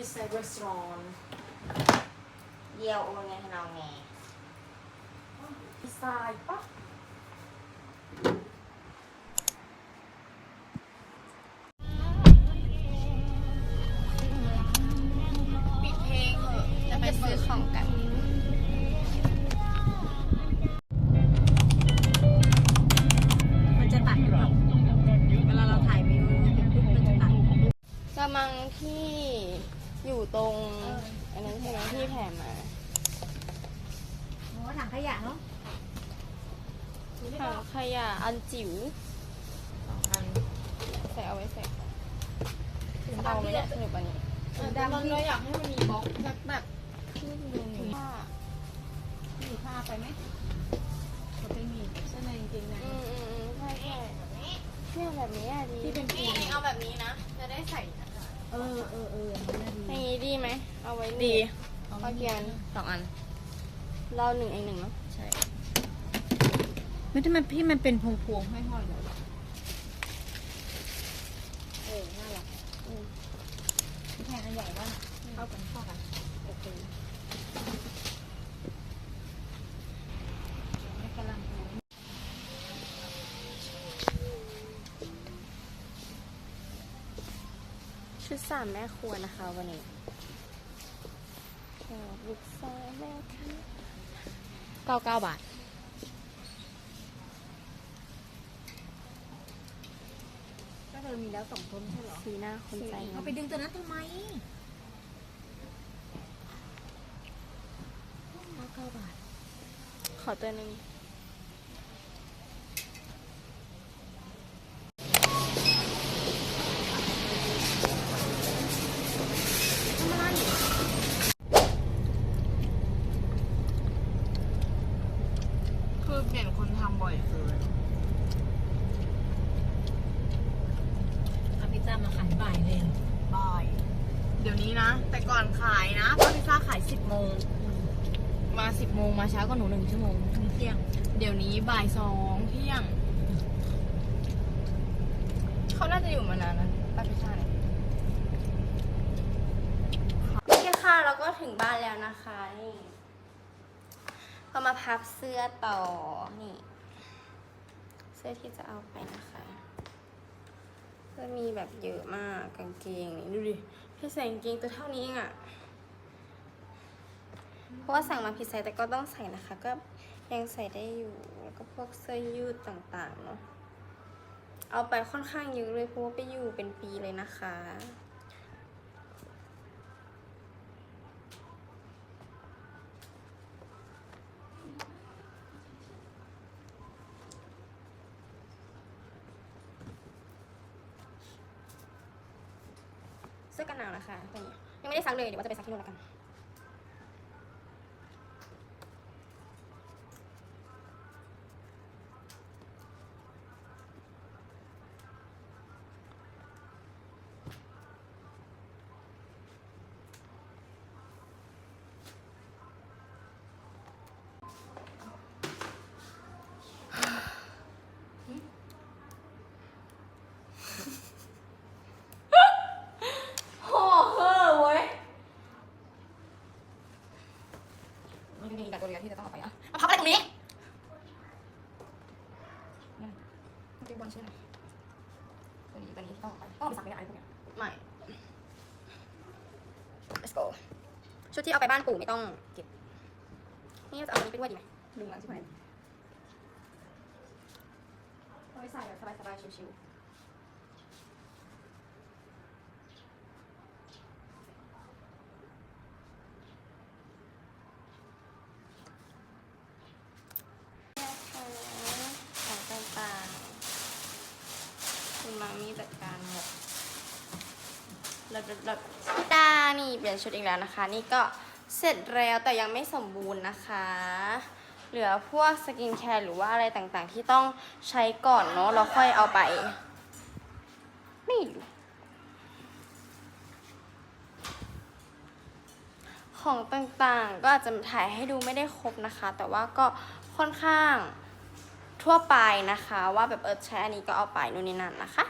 is a restaurant เยี่ยวโอนไงให้เราไงดีไซน์ปะปิดเพลงเถอะจะไปซื้อของกัน มันจะตัดหรือเปล่าเวลาเราถ่ายวิวมันจะปุ๊บมันจะตัดกำลังที่ อยู่ตรงอันนั้นใช่ไหมที่แผ่มาโอ้ถังขยะเนาะถังขยะอันจิ๋วใส่เอาไว้ใส่ของเอาไหมเนี่ยสนุกกว่านี้ดำที่เราอยากให้มันมีบล็อกสักแบบขึ้นดูหนึ่งว่ามีผ้าไปไหมเขาไม่มีเสื้อในจริงๆนะอืมอืมอืมใช่ใช่เนี่ยแบบนี้อะดีที่เป็นนี่ปูนเอาแบบนี้นะ จะได้ใส่ เออเออเอออันนี้อดีย่างนี้ดีไหม เอาไว้ดีเอาเกียนสองอัน เราหนึ่งเองหนึ่งเนาะ ใช่ ไม่ได้มันพี่มันเป็นพวงพวงๆห้อยๆเลย เออน่ารัก อืม พี่แพงอันใหญ่บ้างเข้ากันเข้ากันโอเคไม่กำลังดู ชุดสามแม่ครัวนะคะวันนี้ชอบลูกสาวแม่ครัวเก้าเก้าบาท ก็เธอมีแล้วสองคนใช่เหรอสีหน้าคนใจเขาไปดึงตัวนั้นทำไมร้อยเก้าบาท ขอตัวหนึ่ง ทำอะไร คือเปลี่ยนคนทำบ่อยเกิน เอาพิซซ่ามาขายบ่ายเลย บ่อย เดี๋ยวนี้นะ แต่ก่อนขายนะเพราะพิซซ่าขายสิบโมง มาสิบโมงมาเช้ากว่าหนูหนึ่งชั่วโมงถึงเที่ยง เดี๋ยวนี้บ่ายสองเที่ยง เขาน่าจะอยู่มานานนะป้าพิซซ่าเนี่ยโอเคค่ะเราก็ถึงบ้านแล้วนะคะนี่ก็มาพับเสื้อต่อนี่ เสื้อที่จะเอาไปนะคะก็มีแบบเยอะมากกางเกงนี่ดูดิ พี่ใส่กางเกงตัวเท่านี้เองอะเพราะว่าสั่งมาผิดไซส์แต่ก็ต้องใส่นะคะ ก็ยังใส่ได้อยู่ แล้วก็พวกเสื้อยืดต่างๆเนาะ เอาไปค่อนข้างเยอะเลยเพราะว่าไปอยู่เป็นปีเลยนะคะ เสื้อกันหนาวนะคะตัวนี้ยังไม่ได้ซักเลยเดี๋ยวว่าจะไปซักที่นู่นแล้วกัน มันมีแต่ตัวเดียวที่จะต้องเอาไปอะมาพับอะไรตรงนี้เนี่ยมันเป็นบอลใช่ไหมตัวนี้ตัวนี้ที่ต้องเอาไปต้องเอาไปซักไม่ได้พวกเนี้ยไม่ let's go ชุดที่เอาไปบ้านปู่ไม่ต้องเก็บ นี่จะเอาอันนี้ไปด้วยดีไหมดึงหลังใช่ไหมเอาไปใส่แบบสบายๆชิวๆนะคะของต่างๆคุณมังมีจัดการหมด เราเราตานี่เปลี่ยนชุดอีกแล้วนะคะ นี่ก็เสร็จแล้วแต่ยังไม่สมบูรณ์นะคะ เหลือพวกสกินแคร์หรือว่าอะไรต่างๆ ที่ต้องใช้ก่อนเนาะเราค่อยเอาไป ไม่รู้ของต่างๆก็อาจจะถ่ายให้ดูไม่ได้ครบนะคะ แต่ว่าก็ค่อนข้างทั่วไปนะคะ ว่าแบบเออใช้อันนี้ก็เอาไปนู่นนี่นั่นนะคะ